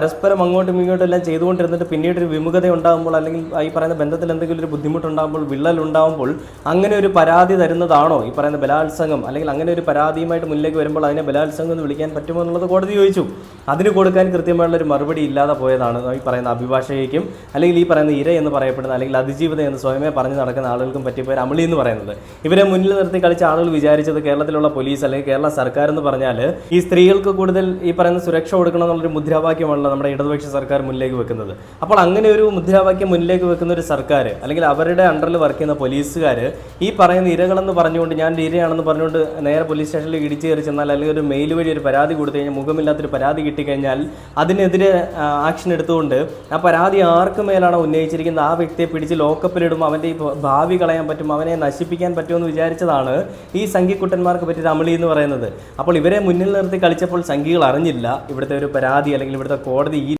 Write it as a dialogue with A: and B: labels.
A: പരസ്പരം അങ്ങോട്ടും ഇങ്ങോട്ടും എല്ലാം ചെയ്തുകൊണ്ടിരുന്നിട്ട് പിന്നീട് ഒരു വിമുഖത ഉണ്ടാകുമ്പോൾ അല്ലെങ്കിൽ ഈ പറയുന്ന ബന്ധത്തിൽ എന്തെങ്കിലും ഒരു ബുദ്ധിമുട്ടുണ്ടാകുമ്പോൾ വിള്ളൽ ഉണ്ടാകുമ്പോൾ അങ്ങനെ ഒരു പരാതി തരുന്നതാണോ? ഈ പറയുന്ന ബലാത്സംഗം അല്ലെങ്കിൽ അങ്ങനെ ഒരു പരാതിയുമായിട്ട് മുന്നിലേക്ക് വരുമ്പോൾ അതിനെ ബലാത്സംഗം എന്ന് വിളിക്കാൻ പറ്റുമോ എന്നുള്ളത് കോടതി ചോദിച്ചു. അതിന് കൊടുക്കാൻ കൃത്യമായുള്ള ഒരു മറുപടി ഇല്ലാതെ പോയതാണ് ഈ പറയുന്ന അഭിഭാഷകയ്ക്കും അല്ലെങ്കിൽ ഈ പറയുന്ന ഇര എന്ന് പറയപ്പെടുന്ന അല്ലെങ്കിൽ അതിജീവിതം എന്ന് സ്വയമേ പറഞ്ഞു നടക്കുന്ന ആളുകൾക്കും പറ്റിയ ഒരു അമളി എന്ന് പറയുന്നത്. ഇവരെ മുന്നിൽ നിർത്തി കളിച്ച ആളുകൾ വിചാരിച്ചത് കേരളത്തിലുള്ള പോലീസ് അല്ലെങ്കിൽ കേരള സർക്കാർ എന്ന് പറഞ്ഞാൽ ഈ സ്ത്രീകൾക്ക് കൂടുതൽ ഈ പറയുന്ന സുരക്ഷ കൊടുക്കണം എന്നുള്ളൊരു മുദ്രാവാക്യമാണല്ലോ നമ്മുടെ ഇടതുപക്ഷ സർക്കാർ മുന്നിലേക്ക് വെക്കുന്നത്. അപ്പോൾ അങ്ങനെ ഒരു മുദ്രാവാക്യം മുന്നിലേക്ക് വെക്കുന്ന ഒരു സർക്കാർ അല്ലെങ്കിൽ അവരുടെ അണ്ടറിൽ വർക്ക് ചെയ്യുന്ന പോലീസുകാർ ഈ പറയുന്ന ഇരകളെന്ന് പറഞ്ഞുകൊണ്ട് ഞാൻ ഇരയാണെന്ന് പറഞ്ഞുകൊണ്ട് നേരെ പോലീസ് സ്റ്റേഷനിൽ ഇടിച്ചു കയറി ചെന്നാൽ അല്ലെങ്കിൽ ഒരു മെയിൽ വഴി ഒരു പരാതി കൊടുത്തു കഴിഞ്ഞാൽ മുഖമില്ലാത്തൊരു പരാതി കിട്ടിക്കഴിഞ്ഞാൽ അതിനെതിരെ ആക്ഷൻ എടുത്തുകൊണ്ട് ആ പരാതി ആർക്ക് മേലാണ് ഉന്നയിച്ചിരിക്കുന്നത്? ആ വ്യക്തിയെ പിടിച്ച് ലോക്കപ്പിലിടും അവന്റെ ഈ ഭാവി കളയാൻ പറ്റും അവനെ നശിപ്പിക്കാൻ പറ്റുമെന്ന് വിചാരിച്ചതാണ് ഈ സംഘിക്കുട്ടന്മാർക്ക് പറ്റിയ അമളി എന്ന് പറയുന്നത്. അപ്പോൾ ഇവരെ മുന്നിൽ നിർത്തി കളിച്ചപ്പോൾ സംഘികൾ അറിഞ്ഞില്ല ഇവിടുത്തെ ഒരു പരാതി അല്ലെങ്കിൽ ഇവിടുത്തെ കോടതി ഈ